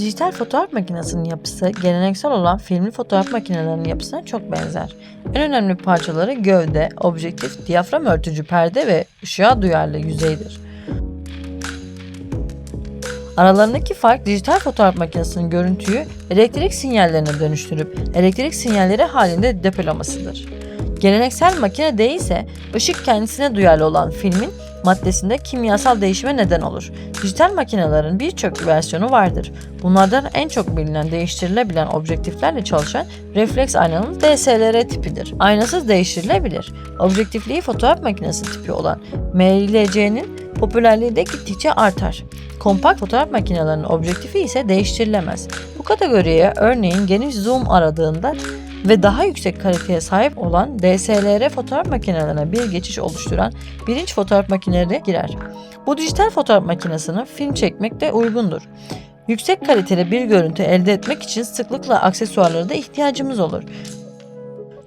Dijital fotoğraf makinesinin yapısı geleneksel olan filmli fotoğraf makinelerinin yapısına çok benzer. En önemli parçaları gövde, objektif, diyafram örtücü perde ve ışığa duyarlı yüzeydir. Aralarındaki fark dijital fotoğraf makinesinin görüntüyü elektrik sinyallerine dönüştürüp elektrik sinyalleri halinde depolamasıdır. Geleneksel makinede ise ışık kendisine duyarlı olan filmin maddesinde kimyasal değişime neden olur. Dijital makinelerin birçok versiyonu vardır. Bunlardan en çok bilinen değiştirilebilen objektiflerle çalışan refleks aynalı DSLR tipidir. Aynasız değiştirilebilir. Objektifliği fotoğraf makinesi tipi olan MLC'nin popülerliği de gittikçe artar. Kompakt fotoğraf makinelerinin objektifi ise değiştirilemez. Bu kategoriye örneğin geniş zoom aradığında ve daha yüksek kaliteye sahip olan DSLR fotoğraf makinelerine bir geçiş oluşturan birinci fotoğraf makineleri girer. Bu dijital fotoğraf makinesinin film çekmekte uygundur. Yüksek kaliteli bir görüntü elde etmek için sıklıkla aksesuarlara da ihtiyacımız olur.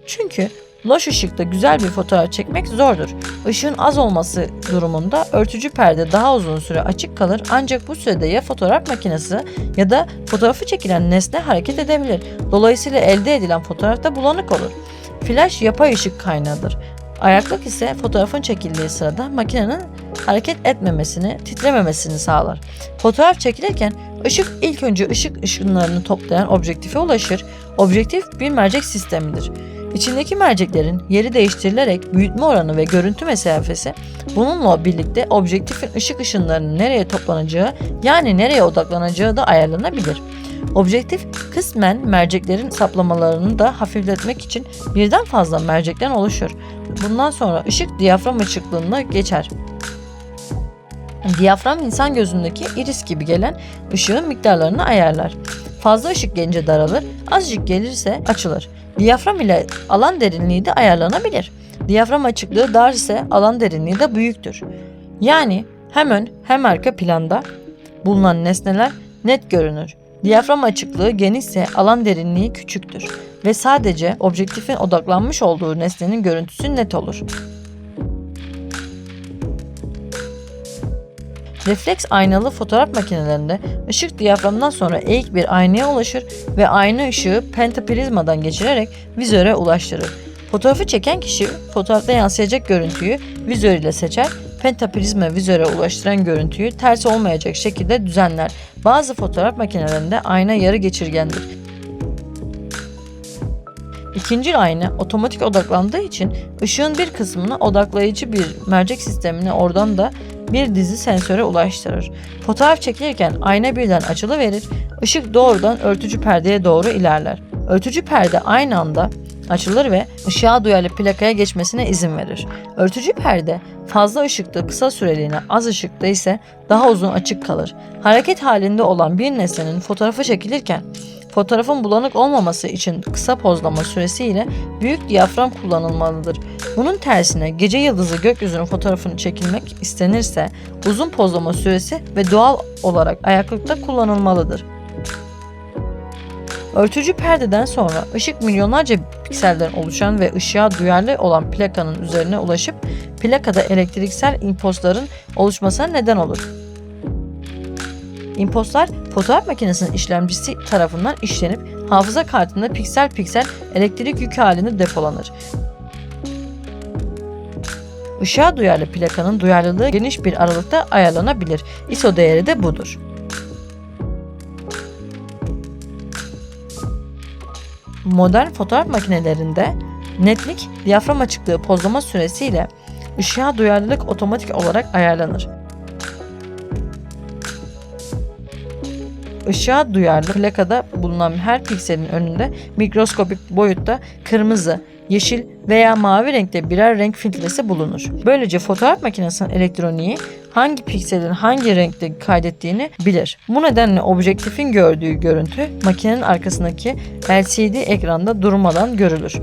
Çünkü loş ışıkta güzel bir fotoğraf çekmek zordur. Işığın az olması durumunda örtücü perde daha uzun süre açık kalır ancak bu sürede ya fotoğraf makinesi ya da fotoğrafı çekilen nesne hareket edebilir. Dolayısıyla elde edilen fotoğrafta bulanık olur. Flash yapay ışık kaynağıdır. Ayaklık ise fotoğrafın çekildiği sırada makinenin hareket etmemesini, titrememesini sağlar. Fotoğraf çekilirken ışık ilk önce ışık ışınlarını toplayan objektife ulaşır. Objektif bir mercek sistemidir. İçindeki merceklerin yeri değiştirilerek büyütme oranı ve görüntü mesafesi bununla birlikte objektifin ışık ışınlarının nereye toplanacağı yani nereye odaklanacağı da ayarlanabilir. Objektif kısmen merceklerin saplamalarını da hafifletmek için birden fazla mercekten oluşur. Bundan sonra ışık diyafram açıklığına geçer. Diyafram insan gözündeki iris gibi gelen ışığın miktarlarını ayarlar. Fazla ışık gelince daralır, azıcık gelirse açılır. Diyafram ile alan derinliği de ayarlanabilir. Diyafram açıklığı dar ise alan derinliği de büyüktür. Yani hem ön hem arka planda bulunan nesneler net görünür. Diyafram açıklığı genişse alan derinliği küçüktür ve sadece objektifin odaklanmış olduğu nesnenin görüntüsü net olur. Refleks aynalı fotoğraf makinelerinde ışık diyaframdan sonra eğik bir aynaya ulaşır ve ayna ışığı pentaprizmadan geçirerek vizöre ulaştırır. Fotoğrafı çeken kişi fotoğrafta yansıyacak görüntüyü vizör ile seçer, pentaprizma vizöre ulaştıran görüntüyü ters olmayacak şekilde düzenler. Bazı fotoğraf makinelerinde ayna yarı geçirgendir. İkinci ayna otomatik odaklandığı için ışığın bir kısmını odaklayıcı bir mercek sistemine oradan da bir dizi sensöre ulaştırır. Fotoğraf çekilirken ayna birden açılıverir, ışık doğrudan örtücü perdeye doğru ilerler. Örtücü perde aynı anda açılır ve ışığa duyarlı plakaya geçmesine izin verir. Örtücü perde fazla ışıkta kısa süreliğine az ışıkta ise daha uzun açık kalır. Hareket halinde olan bir nesnenin fotoğrafı çekilirken Fotoğrafın bulanık olmaması için kısa pozlama süresiyle büyük diyafram kullanılmalıdır. Bunun tersine gece yıldızı gökyüzünün fotoğrafını çekilmek istenirse uzun pozlama süresi ve doğal olarak ayaklıkta kullanılmalıdır. Örtücü perdeden sonra ışık milyonlarca pikselden oluşan ve ışığa duyarlı olan plakanın üzerine ulaşıp plakada elektriksel impulsların oluşmasına neden olur. İmpostlar fotoğraf makinesinin işlemcisi tarafından işlenip hafıza kartında piksel piksel elektrik yükü halinde depolanır. Işığa duyarlı plakanın duyarlılığı geniş bir aralıkta ayarlanabilir. ISO değeri de budur. Modern fotoğraf makinelerinde netlik, diyafram açıklığı pozlama süresiyle ışığa duyarlılık otomatik olarak ayarlanır. Işığa duyarlı plakada bulunan her pikselin önünde mikroskopik boyutta kırmızı, yeşil veya mavi renkte birer renk filtresi bulunur. Böylece fotoğraf makinesinin elektroniği hangi pikselin hangi renkte kaydettiğini bilir. Bu nedenle objektifin gördüğü görüntü makinenin arkasındaki LCD ekranda durmadan görülür.